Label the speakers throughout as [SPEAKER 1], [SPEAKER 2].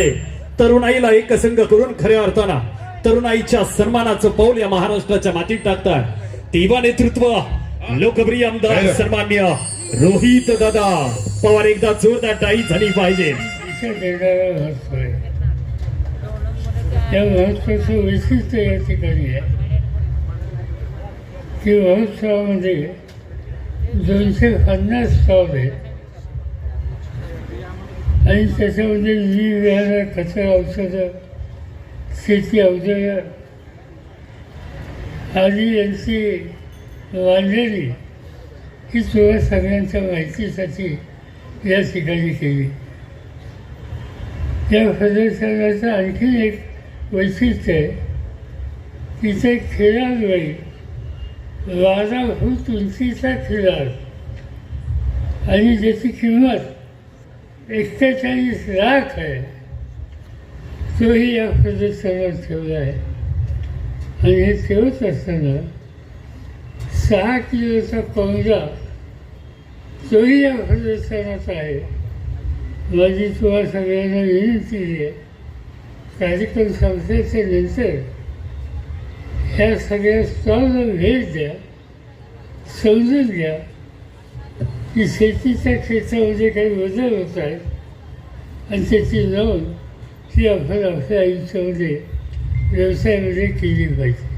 [SPEAKER 1] नेतृत्वामध्ये तरुणाईला एकसंग करून खऱ्या अर्थानं तरुणाईच्या सन्मानाचं पाऊल या महाराष्ट्राच्या मातीत टाकतात तेव्हा नेतृत्व लोकप्रिय आमदार सन्मान्य रोहित दादा. पवार एकदा जोरदार टाळी झाली पाहिजे.
[SPEAKER 2] आहे महोत्सवाचं वैशिष्ट्य या ठिकाणी आहे की महोत्सवामध्ये दोनशे पन्नास स्टॉल आहेत. आणि त्याच्यामध्ये वेगवेगळ्या कचरा औषधं शेती अवजडं आदी यांची मांडणी ही तुला सगळ्यांच्या माहितीसाठी या ठिकाणी केली. या प्रदर्शनाचं आणखी एक वैशिष्ट्य आहे. की ते खिलारवेळी बारा फूट उंचीचा खेळाड आणि ज्याची किंमत एक्केचाळीस लाख आहे. तोही या प्रदर्शनात ठेवला आहे. आणि हे ठेवत असताना सहा किलोचा कोंबडा तोही या प्रदर्शनात आहे. माझी तुम्हा सगळ्यांना विनंती आहे कार्यक्रम संपल्याच्या नंतर ह्या सगळ्या स्टॉलला भेट द्या समजून घ्या की शेतीच्या क्षेत्रामध्ये काही बदल होत आहेत. आणि त्याची नोंद ही आपण आपल्या आयुष्यामध्ये व्यवसायामध्ये केली पाहिजे.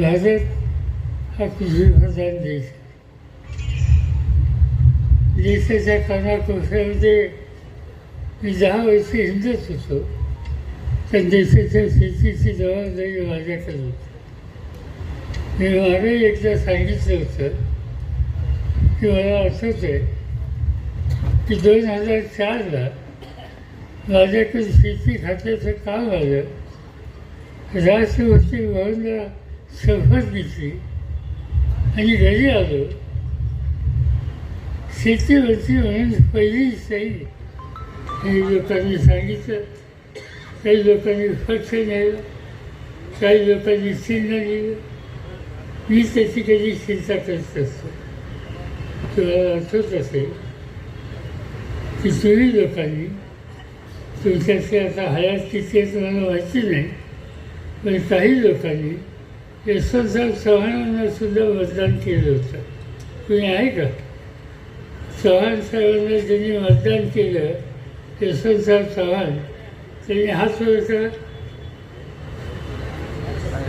[SPEAKER 2] भारत हा कृषीप्रधान देश आहे. देशाच्या कानाकोशामध्ये मी दहा वर्ष हिंदच होतो. तर देशाच्या शेतीची जबाबदारी माझ्याकडे होती. मी मला एकदा सांगितलं होतं की मला असंच आहे की दोन हजार चारला माझ्याकडून शेती खात्याचं काम आलं राष्ट्रपती भवनला शपथ घेतली आणि घरी आलो. शेतीवरती म्हणून पहिली सही. काही लोकांनी सांगितलं. काही लोकांनी पक्ष नेलं. काही लोकांनी चिन्ह लिहिलं मी त्याची कधी चिंता करत असतो तुम्हाला आठवत असेल. की तुम्ही लोकांनी तुमच्याशी आता हयात किती तुम्हाला माहिती नाही पण काही लोकांनी यशवंतराव चव्हाणांना सुद्धा मतदान केलं होतं. तुम्ही आहे का? चव्हाण साहेबांना ज्यांनी मतदान केलं यशवंतराव चव्हाण त्यांनी हात वरचा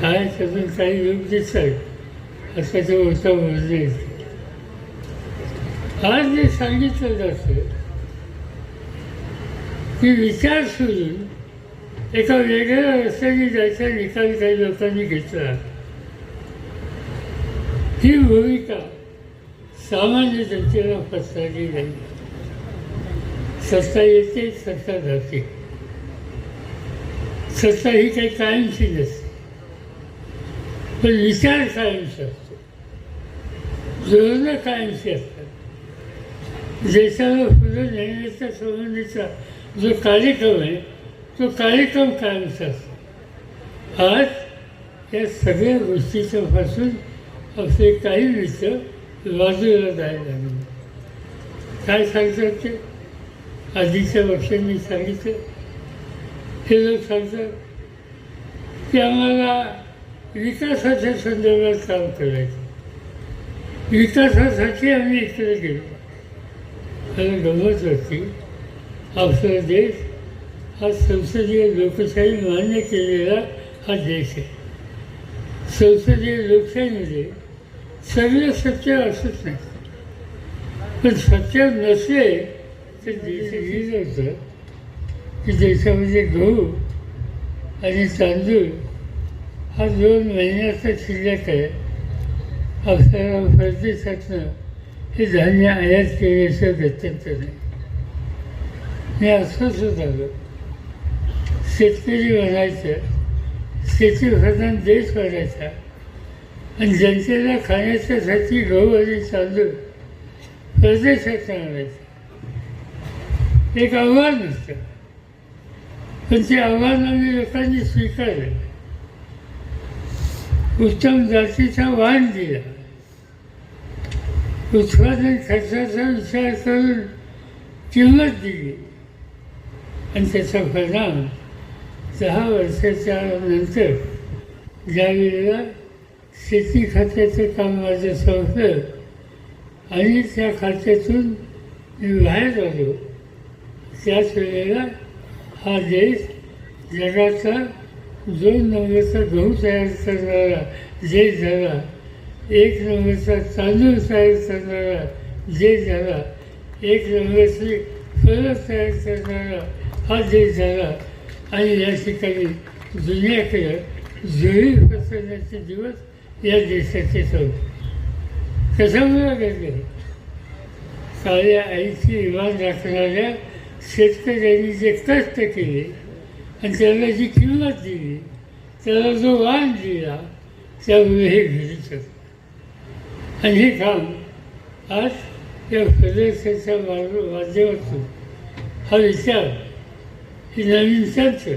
[SPEAKER 2] काय त्यातून काही लोक दिसतात असाच्या मोठा बोलणे आज जे सांगितलं जातं ही विचार शोधून एका वेगळ्या रस्त्याने जायचा निकाल काही लोकांनी घेतला. ही भूमिका सामान्य जनतेला पसरली नाही. सत्ता येते सत्ता जाते. सत्ता ही काही कायमची नसते. पण विचार कायमचा असतो. धोरणं कायमची असतात. देशाला फुलं नेण्याचा संबंधीचा जो कार्यक्रम आहे तो कार्यक्रम काय असतो आज या सगळ्या गोष्टीच्या पासून असे काही मित्र बाजूला जायला लागले. काय सांगतात ते? आधीच्या वर्षांनी सांगितलं. हे लोक सांगतात की आम्हाला विकासाच्या संदर्भात काम करायचं. विकासासाठी आम्ही इकडे गेलो. आणि गमत होती अवसर देश हा संसदीय लोकशाही मान्य केलेला हा देश आहे. संसदीय लोकशाहीमध्ये सगळं सत्य असत नाही. पण सत्य नसले तर देश हेच होतं की देशामध्ये गहू आणि तांदूळ हा दोन महिन्याचा शिल्लक आहे. अवसरा परदेशातनं हे धान्य आयात केल्याचं गत्यंतर नाही. मी अस्वस्थ झालो शेतकरी बनायचं शेतीप्रधान देश करायचा आणि जनतेला खाण्याच्यासाठी गहू आणि तांदूळ परदेशात आणायचं. एक आव्हान असतं. पण ते आव्हान आम्ही लोकांनी स्वीकारलं. उत्तम जातीचा वाण दिला. उत्पादन खर्चाचा विचार करून किंमत दिली. आणि त्याचा परिणाम दहा वर्षाच्या नंतर ज्या वेळेला शेती खात्याचं काम माझं संपलं आणि त्या खात्यातून मी बाहेर आलो. त्याच वेळेला हा देश जगाचा दोन नंबरचा गहू तयार करणारा देश झाला. एक नंबरचा तांदूळ तयार करणारा देश झाला. एक नंबरची फळं तयार करणारा हा देश झाला आणि या ठिकाणी दुनियाकडे जुळी पसरण्याचे दिवस या देशाचे सौ कशामुळे घडले काळ्या आईची इमान राखणाऱ्या शेतकऱ्यांनी जे कष्ट केले आणि त्याला जी किंमत दिली त्याला जो वाण दिला त्यामुळे हे घडू शकतं आणि हे काम आज या प्रदेशाच्या मार्ग माध्यमातून हा विचार ही नवीन संच.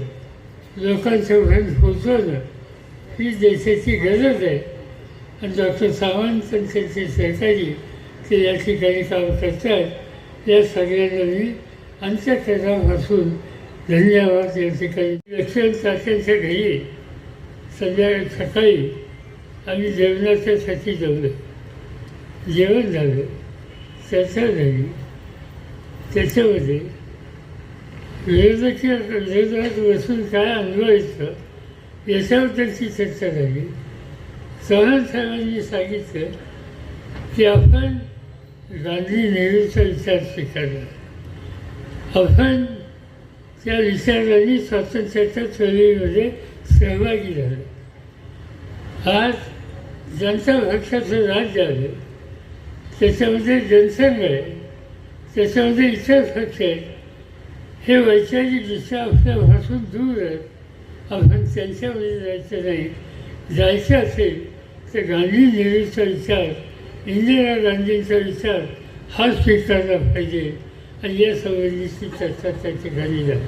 [SPEAKER 2] लोकांचं घरी पोचवणं ही देशाची गरज आहे. आणि डॉक्टर सावंत त्यांचे सहकारी ते या ठिकाणी काम करतात. या सगळ्यांना मी अंत्यकरणापासून धन्यवाद या ठिकाणी. लक्ष तात्यांच्या घरी संध्याकाळी सकाळी आम्ही जेवणाच्यासाठी जेवलं. जेवण झालं. चर्चा झाली. त्याच्यामध्ये विरोधकीय विरोधात बसून काय अनुभवायचं त्यांची चर्चा झाली. चव्हाण साहेबांनी सांगितलं की आपण गांधी नेहरूचा विचार स्वीकारला. आपण त्या विचारांनी स्वातंत्र्याच्या चळवळीमध्ये सहभागी झालो. आज जनता पक्षाचं राज्य आलं त्याच्यामध्ये जनसंघ आहे त्याच्यामध्ये इतर पक्ष आहेत हे वैचारिकदृष्ट्या आपल्यापासून दूर आहेत आपण त्यांच्यामध्ये जायचं नाही. जायचं असेल तर गांधी नेहरूचा विचार इंदिरा गांधींचा विचार हा स्वीकारला पाहिजे. आणि या संबंधीची चर्चा त्या ठिकाणी झाली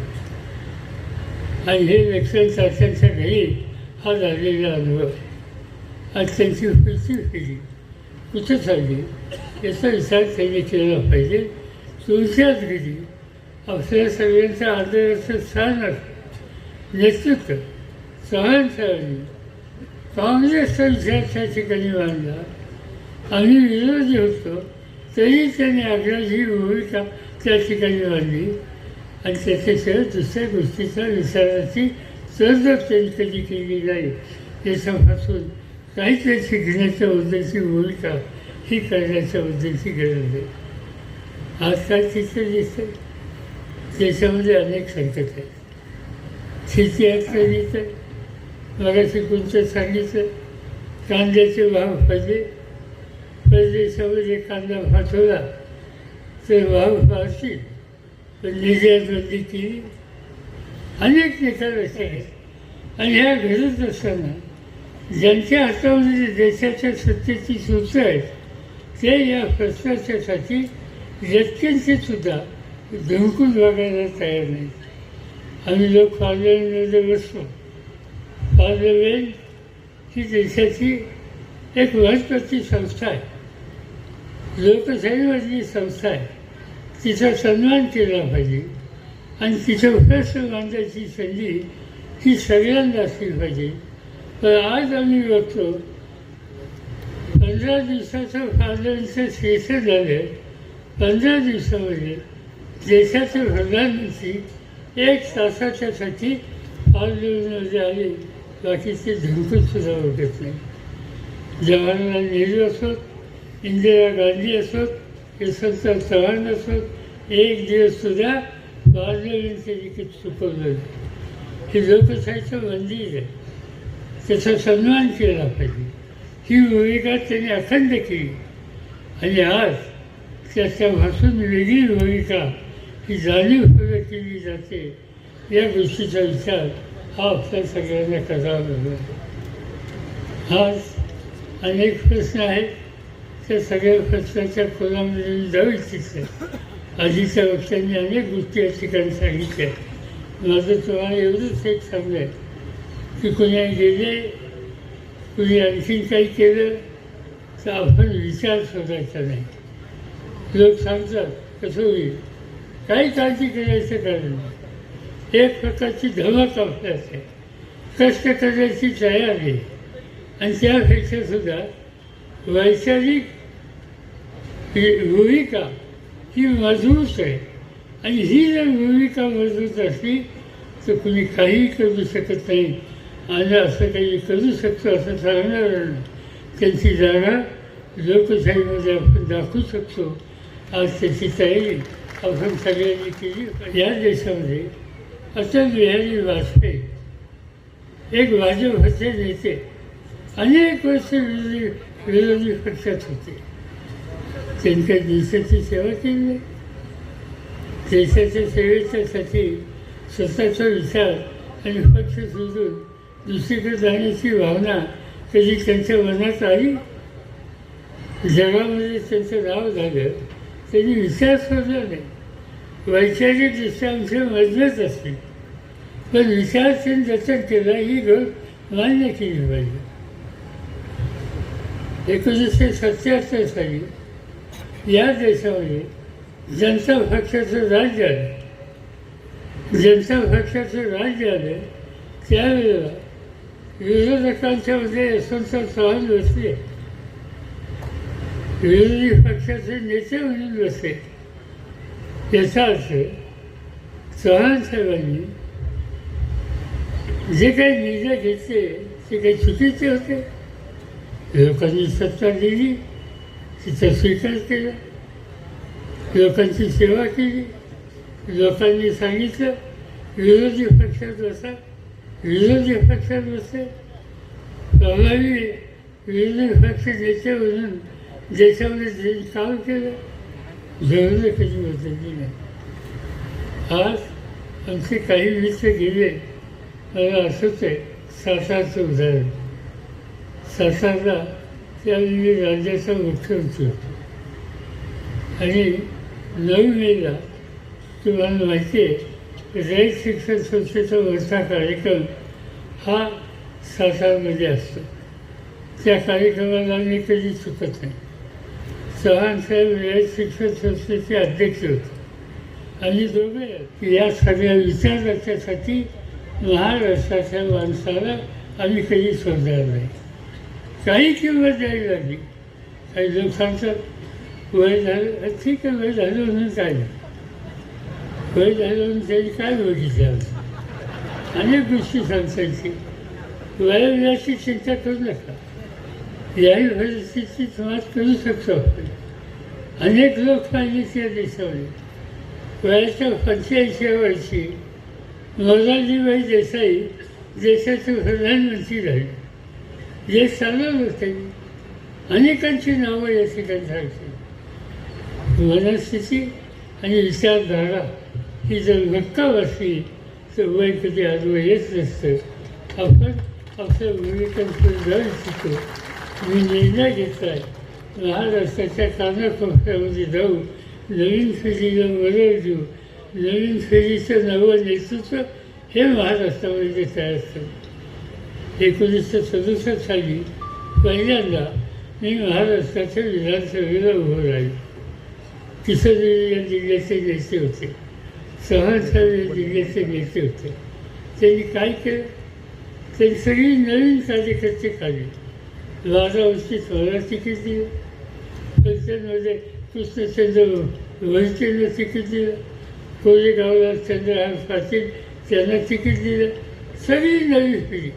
[SPEAKER 2] आणि हे लक्षण चाचण्यांच्या घरी हा झालेला अनुभव आज त्यांची पुढची पिढी कुठं चालली? याचा विचार त्यांनी केला पाहिजे. तुमच्याच घरी आपल्या आदर आदराचं स्थान असतं नेतृत्व चव्हाण साहेबांनी काँग्रेसचा विचार त्या ठिकाणी मांडला आम्ही विरोधी होतो तरी त्यांनी आग्रही भूमिका त्या ठिकाणी मांडली? आणि त्याच्याशिवाय दुसऱ्या गोष्टीच्या विचाराची तरजब त्यांनी कधी केली नाही याच्यापासून काहीतरी शिकण्याच्या बद्दलची भूमिका ही करण्याच्या बद्दलची गरज आहे आज काय तिथे दिसतंय? त्याच्यामध्ये अनेक संकट आहेत. शेती अडचणीत मगाशी कोणतं सांगितलं कांद्याचे भाव पाहिजे परदेशामध्ये कांदा पाठवला. तर भाव वाढतील. पण निर्यातबंदी म्हणजे केली अनेक निकाल असे आहेत. आणि ह्या घडत असताना ज्यांच्या हातामध्ये देशाच्या सत्तेची सूत्र आहेत ते या भ्रष्टाचारासाठी व्यक्तींचे सुद्धा बिलकुल बघायला तयार नाही. आम्ही लोक पार्लमेंटमध्ये बसतो पार्लमेंट ही देशाची एक महत्त्वाची संस्था आहे. लोकशाहीमधली संस्था आहे. तिचा सन्मान केला पाहिजे. आणि तिचं प्रश्न मांडायची संधी ही सगळ्यांना असली पाहिजे. पण आज आम्ही बघतो पंधरा दिवसाचं पार्लमेंटचं सेशन झालं. पंधरा दिवसामध्ये देशाच्या प्रधानमंत्री एक तासाच्यासाठी पार्लमेंटमध्ये आले बाकीचे धुमकून सुद्धा ओळखत नाही. जवाहरलाल नेहरू असोत इंदिरा गांधी असोत यशवंतराव चव्हाण असोत एक दिवस सुद्धा पार्लमेंटचे तिकीट चुकवलं हे लोकशाहीचं मंदिर आहे. त्याचा सन्मान केला पाहिजे. ही भूमिका त्यांनी अखंड केली. आणि आज त्याच्या भासून वेगळी भूमिका ही जाणीवपूर्वक केली जाते. या गोष्टीचा विचार हा आपल्या सगळ्यांना करावा लागला आज अनेक प्रश्न आहेत. त्या सगळ्या प्रश्नाच्या खोलामध्ये जाऊ इच्छित. आधीच्या वक्त्यांनी अनेक गोष्टी या ठिकाणी सांगितल्या. माझं तुम्हाला एवढंच एक सांगलं आहे की कुणी गेले कुणी आणखीन काही केलं तर आपण विचार शोधायचा नाही. लोक सांगतात कसं होईल? काही काळजी करायचं कारण नाही. एक प्रकारची धमक आपल्यात आहे कष्ट करण्याची तयारी आणि त्यापेक्षा सुद्धा वैचारिक भूमिका ही मजबूत आहे. आणि ही जर भूमिका मजबूत असली तर कुणी काहीही करू शकत नाही. आणि असं काही करू शकतो असं सांगणार नाही. त्यांची जागा लोकशाहीमध्ये आपण दाखवू शकतो. आज त्याची तयारी आपण सगळ्यांनी केली या देशामध्ये अटल बिहारी वाजपेयी एक वाजव होते नेते. अनेक वर्ष विरोधी विरोधी पक्षात होते. त्यांच्या देशाची सेवा केली. देशाच्या सेवेच्यासाठी स्वतःचा विचार आणि पक्ष सोडून दुसरीकडे जाण्याची भावना कधी त्यांच्या मनात आली? जगामध्ये त्यांचं नाव झालं. त्यांनी विचार सोडला नाही वैचारिक दृष्ट्या आमचे मजबूत असते. पण विचारशील जतन केला ही गोष्ट मान्य केली पाहिजे. एकोणीसशे सत्याहत्तर साली या देशामध्ये जनता पक्षाचं राज्य आलं. जनता पक्षाचं राज्य आलं त्यावेळेला विरोधकांच्या मध्ये यशवंत चव्हाण बसले विरोधी पक्षाचे नेते म्हणून नसते. याचा अर्थ चव्हाण साहेबांनी जे काही निर्णय घेतले ते काही चुकीचे होते लोकांनी सत्ता दिली तिचा स्वीकार केला. लोकांची सेवा केली. लोकांनी सांगितलं विरोधी पक्षात बसा विरोधी पक्षात बसले प्रभावी विरोधी पक्ष नेते म्हणून देशामध्ये जे काम केलं जरूर कधी बदलली नाही आज आमचे काही मित्र गेले मला असंच आहे सातारचं उदाहरण सातारला त्यावेळी राज्याचा मुख्यमंत्री होतो आणि नऊ मेला तुम्हाला माहिती आहे रयत शिक्षण संस्थेचा मोठा कार्यक्रम हा सातारमध्ये असतो त्या कार्यक्रमाला मी कधी चुकत नाही चव्हाणसाहेब वेळेत रयत शिक्षण संस्थेचे अध्यक्ष होते. आणि दोघे या सगळ्या विचाराच्यासाठी महाराष्ट्राच्या माणसाला आम्ही कधी सोडणार नाही. काही किंमत द्यावी लागली. काही लोकांचं वय झालं ठीक आहे वय झालं म्हणून काय वय झालं म्हणून त्यांनी काय बघितलं अनेक गोष्टी सांगतायची वयाची चिंता करू नका. याही म्हणजे परिस्थितीत मात करू शकतो आपण. अनेक लोक पाहिजे देशामध्ये वयाच्या पंच्याऐंशी वर्षी मोरारजीभाई देसाई देशाचे प्रधानमंत्री झाले. जे चालवलं होते अनेकांची नावं या ठिकाणी सांगते मनस्थिती आणि विचारधारा ही जर नक्का वाचली तर वय कधी आजवर येत नसतं. आपण आपल्या भूमिकांकडे जाऊ इच्छितो मी निर्णय घेतला आहे महाराष्ट्राच्या कानाकोपऱ्यामध्ये जाऊ नवीन पिढीला मदत देऊ नवीन पिढीचं नवं नेतृत्व हे महाराष्ट्रामध्ये तयार असतं एकोणीसशे सदुसष्ट साली पहिल्यांदा मी महाराष्ट्राच्या विधानसभेला उभं राहील. किशोरी या जिल्ह्याचे नेते होते चव्हाण या जिल्ह्याचे नेते होते त्यांनी काय केलं? त्यांनी सगळी नवीन कार्यकर्ते काढले. बारा वर्षीत तिकीट दिलं पंचांमध्ये कृष्णचंद्र वैद्यला तिकीट दिलं कोरेगावला चंद्रहार पाटील त्यांना तिकीट दिलं सगळी नवी पिढी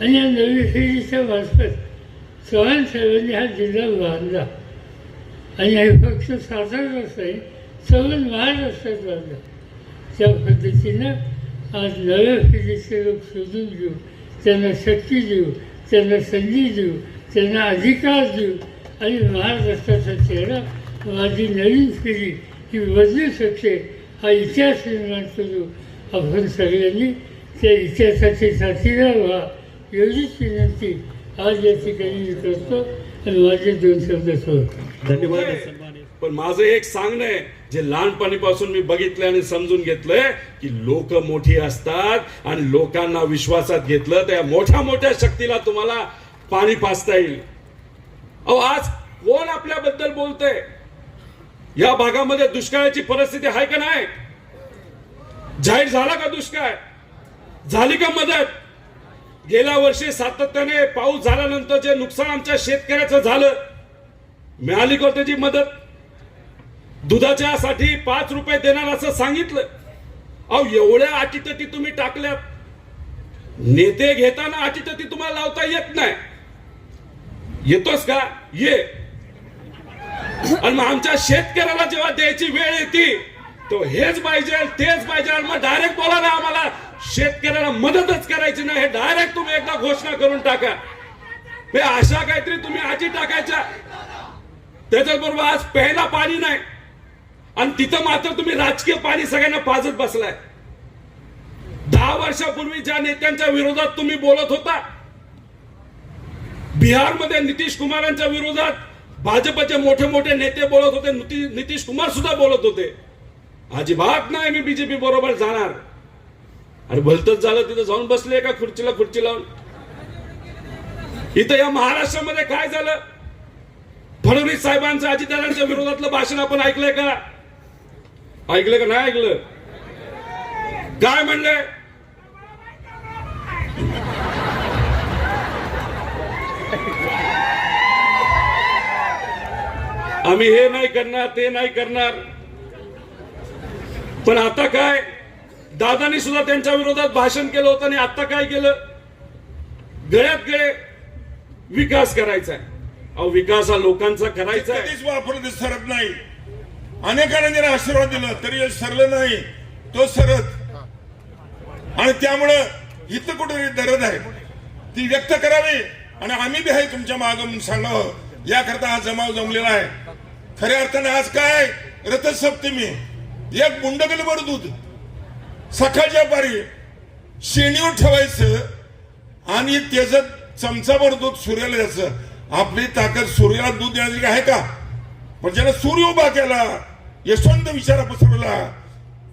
[SPEAKER 2] आणि या नवी पिढीच्या मार्फत चव्हाण साहेबांनी हा जिल्हा बांधला. आणि हे फक्त साताराच नाही सगळं महाराष्ट्रात बांधला. त्या पद्धतीनं आज नव्या पिढीचे लोक शोधून घेऊ त्यांना शक्ती देऊ त्यांना संधी देऊ त्यांना अधिकार देऊ. आणि महाराष्ट्राचा चेहरा माझी नवीन पिढी ही बदलू शकते हा इतिहास निर्माण करू. आपण सगळ्यांनी त्या इतिहासाचे साथीदार व्हा. एवढीच विनंती आज या ठिकाणी मी करतो. आणि माझे दोन शब्द सोडतो.
[SPEAKER 1] धन्यवाद.
[SPEAKER 3] पण माझं एक सांगणं आहे जे लहानपणीपासून मी बघितलं आणि समजून घेतलंय की लोक मोठी असतात आणि लोकांना विश्वासात घेतलं त्या मोठ्या मोठ्या शक्तीला तुम्हाला पाणी पाचता येईल. अहो आज कोण आपल्याबद्दल बोलतंय? या भागामध्ये दुष्काळाची परिस्थिती आहे का नाही? जाहीर झाला का दुष्काळ? झाली का मदत? गेल्या वर्षी सातत्याने पाऊस झाल्यानंतर जे नुकसान आमच्या शेतकऱ्याचं झालं मिळाली का त्याची मदत? दुधाच्या साठी पाच रुपये देणार असं सांगितलं. अहो एवढ्या अटीतटी तुम्ही टाकल्यात. नेते घेताना अटीतटी तुम्हाला लावता येत नाही. येतोस का? ये. आणि मग आमच्या शेतकऱ्याला जेव्हा द्यायची वेळ येते तो हेच पाहिजे तेच पाहिजे आणि मग डायरेक्ट बोला ना आम्हाला शेतकऱ्याला मदतच करायची नाही. हे डायरेक्ट तुम्ही एकदा घोषणा करून टाका. हे अशा काहीतरी तुम्ही आजी टाकायच्या. त्याच्याबरोबर आज प्यायला पाणी नाही. आणि तिथं मात्र तुम्ही राजकीय पाणी सगळ्यांना पाजत बसलाय. दहा वर्षापूर्वी ज्या नेत्यांच्या विरोधात तुम्ही बोलत होता बिहारमध्ये नितीश कुमारांच्या विरोधात भाजपचे मोठे मोठे नेते बोलत होते नितीश कुमार सुद्धा बोलत होते. अजिबात नाही मी बीजेपी बरोबर जाणार. अरे भलतच झालं तिथं जाऊन बसले का खुर्चीला खुर्ची लावून? इथं या महाराष्ट्रामध्ये काय झालं? फडणवीस साहेबांचं अजितदारांच्या विरोधातलं भाषण आपण ऐकलंय का? ऐकलं का नाही ऐकलं? काय म्हणले? आम्ही हे नाही करणार ते नाही करणार. पण आता काय? दादानी सुद्धा त्यांच्या विरोधात भाषण केलं होतं आणि आता काय केलं? गळ्यात गळे विकास करायचा आहे. अहो विकास हा लोकांचा करायचा आहे.
[SPEAKER 4] कधीच वापरत सरत नाही. अनेकांना जर आशीर्वाद दिला तरी यश सरलं नाही. तो सरत. आणि त्यामुळं इथं कुठेतरी दरद आहे. ती व्यक्त करावी. आणि आम्ही बी आहे तुमच्या मागं सांगावं हो. याकरता हा जमाव जमलेला आहे. खऱ्या अर्थाने आज काय? रथसप्तमी. एक बुंडगलभर दूध. सकाळच्या पारी शेणीवर ठेवायचं आणि त्याचं चमचाभर दूध सूर्याला द्यायचं. आपली ताकद सूर्याला दूध देण्याची आहे का? पण ज्याला सूर्य उभा केला यशवंत विचारा पसरवला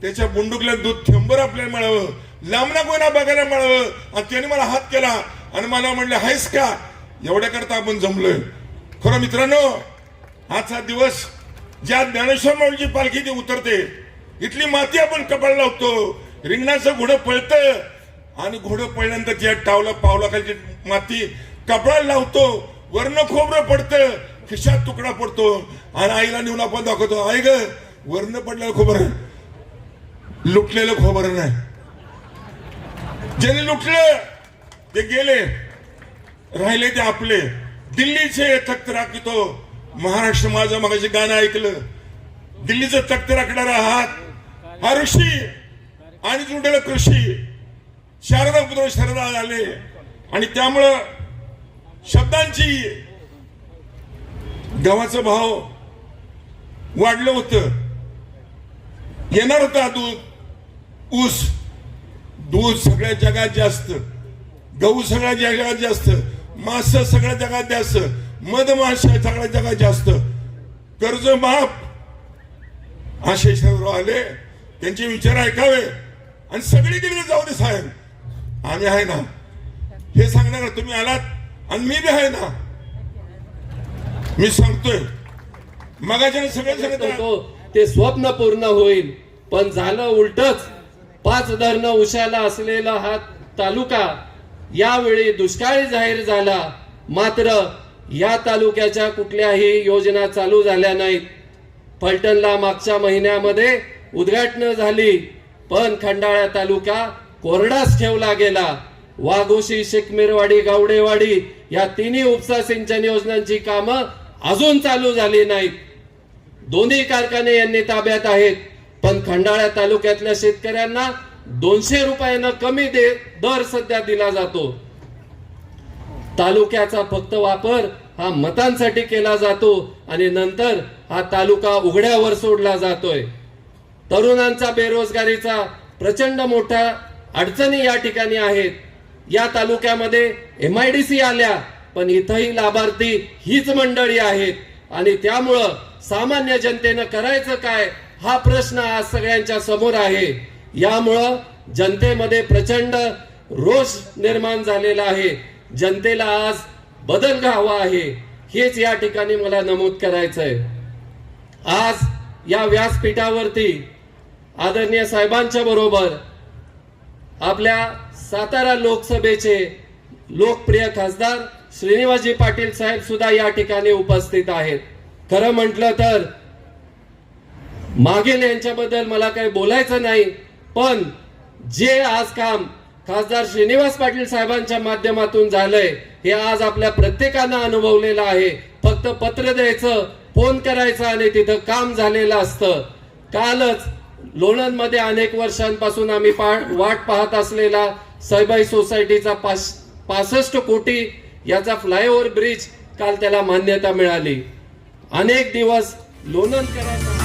[SPEAKER 4] त्याच्या बुंडुकल्या दूध थेंबर आपल्याला मिळावं लांबना कोयना बघायला मिळावं आणि त्याने मला हात केला आणि मला म्हणले हायस का? एवढ्या करता आपण जमलोय. खरं मित्रांनो आजचा दिवस ज्या ज्ञानेश्वर माऊलीची पालखी ती उतरते इथली माती आपण कपाळ लावतो रिंगणाचं घोडं पळतं आणि घोडं पळल्यानंतर ज्या टावला पावलाखालची माती कपाळ लावतो वर्ण खोबरं पडतं खिशात तुकडा पडतो आणि आईला नेऊन आपण दाखवतो आई ग वर्ण पडलेलं खोबरं लुटलेलं खोबरं नाही. ज्याने लुटलं ते गेले. राहिले ते आपले. दिल्लीचे तख्त राखतो. महाराष्ट्र माझं मगाशी गाणं ऐकलं. दिल्लीचं तख्त राखणारा हात हा ऋषी आणि जुडलेलं कृषी. शारदा पुत्र शरदा आले. आणि त्यामुळं शब्दांची गव्हाचा भाव वाढलं होतं. येणार होता दूध. ऊस. दूध सगळ्या जगात जास्त. गहू सगळ्या जगात जास्त. मास सगळ्या जगात जास्त. मधमाशा सगळ्या जगात जास्त. कर्ज माफ. असे शहर आले. त्यांचे विचार ऐकावे. आणि सगळी सगळीकडे जाऊ दे साहेब. आम्ही आहे ना. हे सांगणार तुम्ही आलात. आणि मी बी आहे ना. मी सांगतोय. मगाच्या सगळे सांगत
[SPEAKER 5] तो ते स्वप्न पूर्ण होईल पण झालं उलटच. पाच धरण उशाला असलेला हा तालुका यावेळी दुष्काळी जाहीर झाला. मात्र या तालुक्याच्या कुठल्याही योजना चालू झाल्या नाहीत. फलटणला मागच्या महिन्यामध्ये उद्घाटन झाली पण खंडाळा तालुका कोरडाच ठेवला गेला. वाघोशी शेकमेरवाडी गावडेवाडी या तिन्ही उपसा सिंचन योजनांची कामं अजून चालू झाली नाहीत. दोन्ही कारखाने यांनी ताब्यात आहेत पण खंडाळा तालुक्यातल्या शेतकऱ्यांना दोनशे रुपयानं कमी दे दर सध्या दिला जातो. तालुक्याचा फक्त वापर हा मतांसाठी केला जातो आणि नंतर हा तालुका उघड्यावर सोडला जातोय. तरुणांचा बेरोजगारीचा प्रचंड मोठा अडचणी या ठिकाणी आहेत. या तालुक्यामध्ये एम आय डी सी आल्या. पण इथंही लाभार्थी हीच मंडळी आहेत. आणि त्यामुळं सामान्य जनतेनं करायचं काय हा प्रश्न आज सगळ्यांच्या समोर आहे. यामुळं जनतेमध्ये प्रचंड रोष निर्माण झालेला आहे. जनतेला आज बदल हवा आहे. हेच या ठिकाणी मला नमूद करायचं आहे आज या व्यासपीठावरती आदरणीय साहेबांच्या बरोबर आपल्या सातारा लोकसभेचे लोकप्रिय खासदार श्रीनिवासजी पाटील साहेब सुद्धा या ठिकाणी उपस्थित आहेत. खरं म्हटलं तर मागील यांच्याबद्दल मला काही बोलायचं नाही पण जे आज काम खासदार श्रीनिवास पाटील साहेबांच्या माध्यमातून झालंय हे आज आपल्या प्रत्येकानं अनुभवलेलं आहे. फक्त पत्र द्यायचं फोन करायचं आणि तिथं काम झालेलं असतं. कालच लोणंदमध्ये अनेक वर्षांपासून आम्ही पा- वाट पाहत असलेला सैबाई सोसायटीचा पास पासष्ट कोटी याचा फ्लायओव्हर ब्रिज काल त्याला मान्यता मिळाली. अनेक दिवस लोणंदकरांना